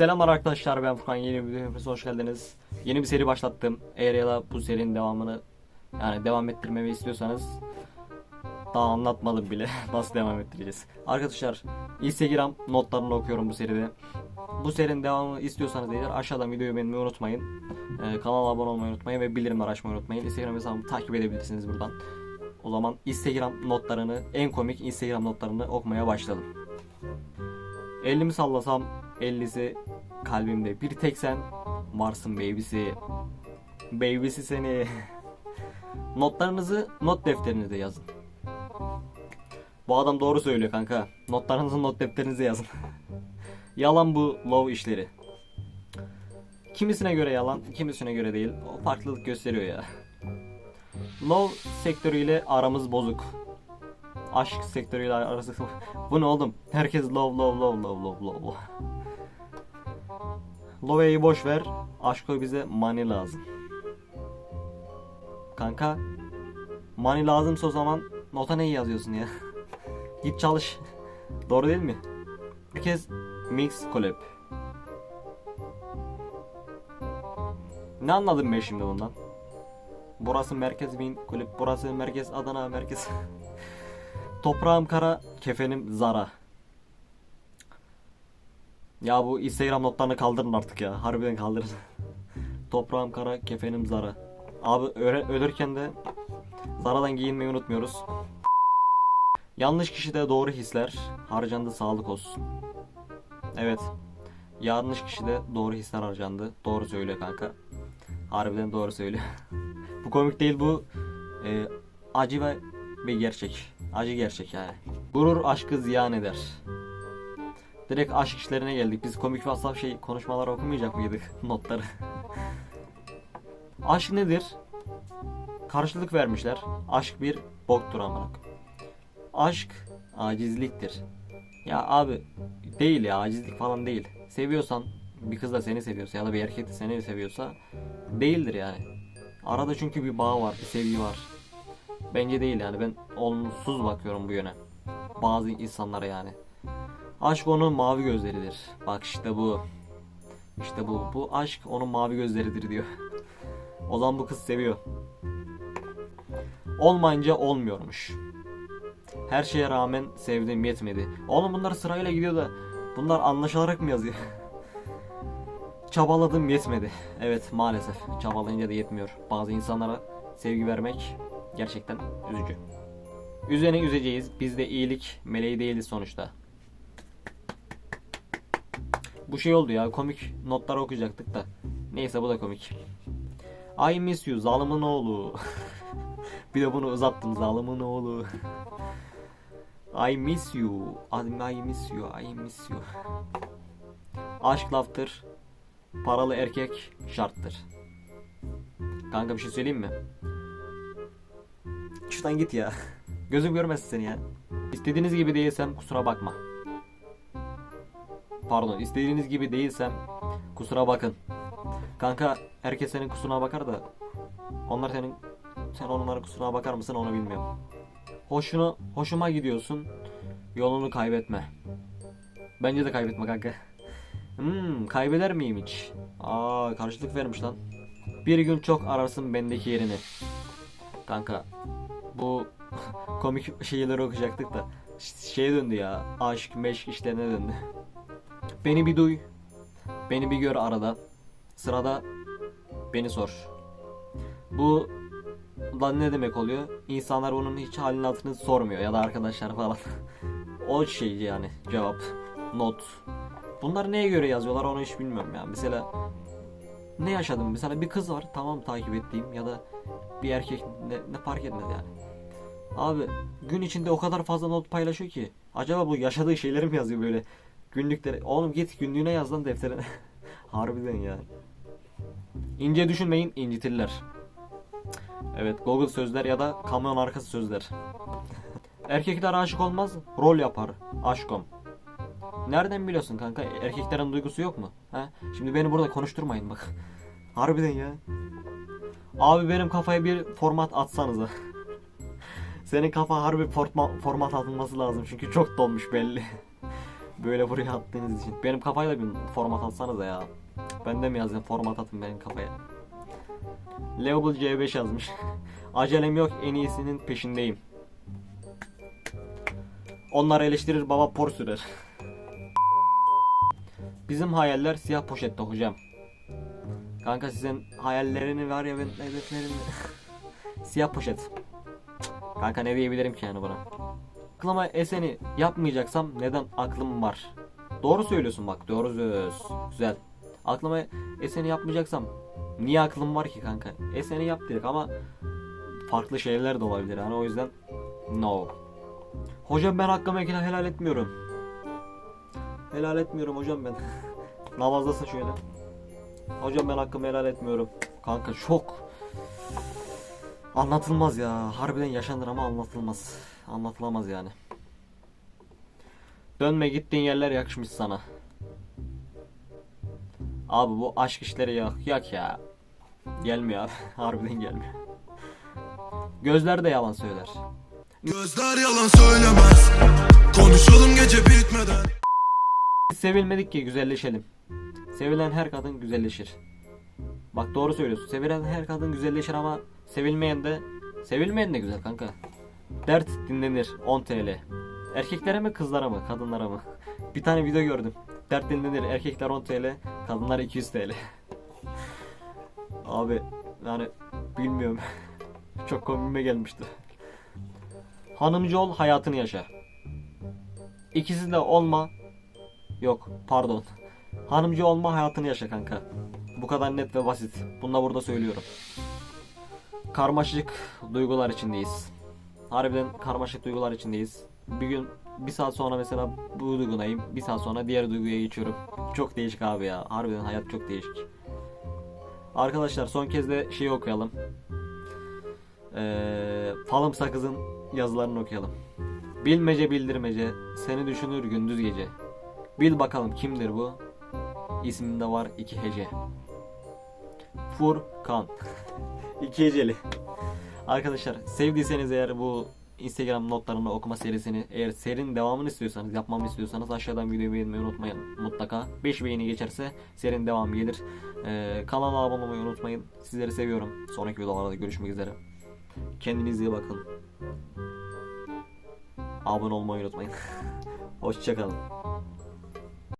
Selamlar arkadaşlar ben Furkan yeni bir videoya hoş geldiniz. Yeni bir seri başlattım. Eğer ya da bu serinin devamını yani devam ettirmemi istiyorsanız daha anlatmadım bile nasıl devam ettireceğiz. Arkadaşlar Instagram notlarını okuyorum bu seride. Bu serinin devamını istiyorsanız eğer aşağıdan videoyu beğenmeyi unutmayın. Ee, kanala abone olmayı unutmayın ve bildirimleri açmayı unutmayın. Instagram hesabımı takip edebilirsiniz buradan. O zaman Instagram notlarını, en komik Instagram notlarını okumaya başladım. Elimi sallasam 50'si kalbimde bir tek sen varsın baby'si. Baby'si seni. Notlarınızı not defterinize yazın. Bu adam doğru söylüyor kanka. Notlarınızı not defterinize yazın. yalan bu love işleri. Kimisine göre yalan, kimisine göre değil. O farklılık gösteriyor ya. Love sektörüyle aramız bozuk. Aşk sektörüyle arası Bu ne oğlum? Herkes love love love love love love. Love'yi boş ver. Aşko bize money lazım. Kanka money lazımsa o zaman nota neyi yazıyorsun ya? Git çalış. Doğru değil mi? Herkes mix collab. Ne anladım ben şimdi bundan? Burası merkez Win kulüp, burası merkez Adana merkez. Toprağım kara, kefenim zara. Ya bu Instagram notlarını kaldırın artık ya. Harbiden kaldırın. Toprağım kara, kefenim zara. Abi ölürken de zaradan giyinmeyi unutmuyoruz. Yanlış kişide doğru hisler, harcandı sağlık olsun. Evet. Yanlış kişide doğru hisler harcandı. Doğru söylüyor kanka. Harbiden doğru söylüyor. bu komik değil bu e, acı ve bir gerçek. Acı gerçek yani. Gurur aşkı ziyan eder. Direkt aşk işlerine geldik. Biz komik ve şey konuşmaları okumayacak mıydık notları? aşk nedir? Karşılık vermişler. Aşk bir boktur amına. Aşk acizliktir. Ya abi değil ya acizlik falan değil. Seviyorsan bir kız da seni seviyorsa ya da bir erkek de seni seviyorsa değildir yani. Arada çünkü bir bağ var, bir sevgi var. Bence değil yani ben olumsuz bakıyorum bu yöne. Bazı insanlara yani. Aşk onun mavi gözleridir. Bak işte bu. İşte bu. Bu aşk onun mavi gözleridir diyor. o zaman bu kız seviyor. Olmayınca olmuyormuş. Her şeye rağmen sevdim yetmedi. Oğlum bunlar sırayla gidiyor da bunlar anlaşılarak mı yazıyor? Çabaladım yetmedi. Evet maalesef çabalayınca da yetmiyor. Bazı insanlara sevgi vermek gerçekten üzücü. Üzerine üzeceğiz. Biz de iyilik meleği değiliz sonuçta. Bu şey oldu ya komik notlar okuyacaktık da. Neyse bu da komik. I miss you zalimin oğlu. bir de bunu uzattım zalimin oğlu. I miss you. I miss you. I miss you. Aşk laftır. Paralı erkek şarttır. Kanka bir şey söyleyeyim mi? Şuradan git ya. Gözüm görmesin seni ya. İstediğiniz gibi değilsem kusura bakma. Pardon, istediğiniz gibi değilsem kusura bakın. Kanka herkes senin kusuruna bakar da onlar senin sen onların kusuruna bakar mısın onu bilmiyorum. Hoşunu hoşuma gidiyorsun. Yolunu kaybetme. Bence de kaybetme kanka. Hmm, kaybeder miyim hiç? Aa, karşılık vermiş lan. Bir gün çok ararsın bendeki yerini. Kanka, bu komik şeyleri okuyacaktık da şeye döndü ya. Aşk, meşk işlerine döndü. Beni bir duy. Beni bir gör arada. Sırada beni sor. Bu lan ne demek oluyor? İnsanlar onun hiç halini hatırını sormuyor ya da arkadaşlar falan. o şey yani cevap. Not. Bunlar neye göre yazıyorlar onu hiç bilmiyorum ya. Mesela ne yaşadım? Mesela bir kız var tamam takip ettiğim ya da bir erkek ne, ne fark etmez yani. Abi gün içinde o kadar fazla not paylaşıyor ki. Acaba bu yaşadığı şeyleri mi yazıyor böyle? Günlükleri. Oğlum git günlüğüne yaz lan defterine. Harbiden ya. İnce düşünmeyin incitirler. Evet Google sözler ya da kamyon arkası sözler. Erkekler aşık olmaz, rol yapar. Aşkom. Nereden biliyorsun kanka? Erkeklerin duygusu yok mu? He? Şimdi beni burada konuşturmayın bak. Harbiden ya. Abi benim kafaya bir format atsanıza. Senin kafa harbi forma, format atılması lazım çünkü çok dolmuş belli. Böyle buraya attığınız için. Benim kafayla bir format atsanıza ya. Ben de mi yazayım format atın benim kafaya. Level C5 yazmış. Acelem yok en iyisinin peşindeyim. Onlar eleştirir baba por sürer. Bizim hayaller siyah poşette hocam. Kanka sizin hayallerini var ya ben hedeflerini. siyah poşet. Kanka ne diyebilirim ki yani buna? Aklıma eseni yapmayacaksam neden aklım var? Doğru söylüyorsun bak doğru söz. Güzel. Aklıma eseni yapmayacaksam niye aklım var ki kanka? Eseni yap dedik ama farklı şeyler de olabilir yani o yüzden no. Hocam ben hakkımı helal etmiyorum. Helal etmiyorum hocam ben. Namazdasın şöyle. Hocam ben hakkımı helal etmiyorum. Kanka şok. Anlatılmaz ya. Harbiden yaşanır ama anlatılmaz. Anlatılamaz yani. Dönme gittiğin yerler yakışmış sana. Abi bu aşk işleri yak, yak ya. Gelmiyor abi. Harbiden gelmiyor. Gözler de yalan söyler. Gözler yalan söylemez Konuşalım gece bitmeden Sevilmedik ki güzelleşelim. Sevilen her kadın güzelleşir. Bak doğru söylüyorsun. Sevilen her kadın güzelleşir ama sevilmeyen de sevilmeyen de güzel kanka. Dert dinlenir 10 TL. Erkeklere mi kızlara mı kadınlara mı? Bir tane video gördüm. Dert dinlenir erkekler 10 TL kadınlar 200 TL. Abi yani bilmiyorum. Çok komime gelmişti. Hanımcı ol hayatını yaşa. İkisi de olma Yok pardon. Hanımcı olma hayatını yaşa kanka. Bu kadar net ve basit. Bunu da burada söylüyorum. Karmaşık duygular içindeyiz. Harbiden karmaşık duygular içindeyiz. Bir gün bir saat sonra mesela bu duygudayım. Bir saat sonra diğer duyguya geçiyorum. Çok değişik abi ya. Harbiden hayat çok değişik. Arkadaşlar son kez de şeyi okuyalım. Ee, Falım Sakız'ın yazılarını okuyalım. Bilmece bildirmece, seni düşünür gündüz gece. Bil bakalım kimdir bu? İsminde var iki hece. Furkan. İki heceli. Arkadaşlar sevdiyseniz eğer bu Instagram notlarını okuma serisini eğer serinin devamını istiyorsanız yapmamı istiyorsanız aşağıdan videoyu beğenmeyi unutmayın mutlaka. 5 beğeni geçerse serinin devamı gelir. Ee, kanala abone olmayı unutmayın. Sizleri seviyorum. Sonraki videolarda görüşmek üzere. Kendinize iyi bakın. Abone olmayı unutmayın. Hoşçakalın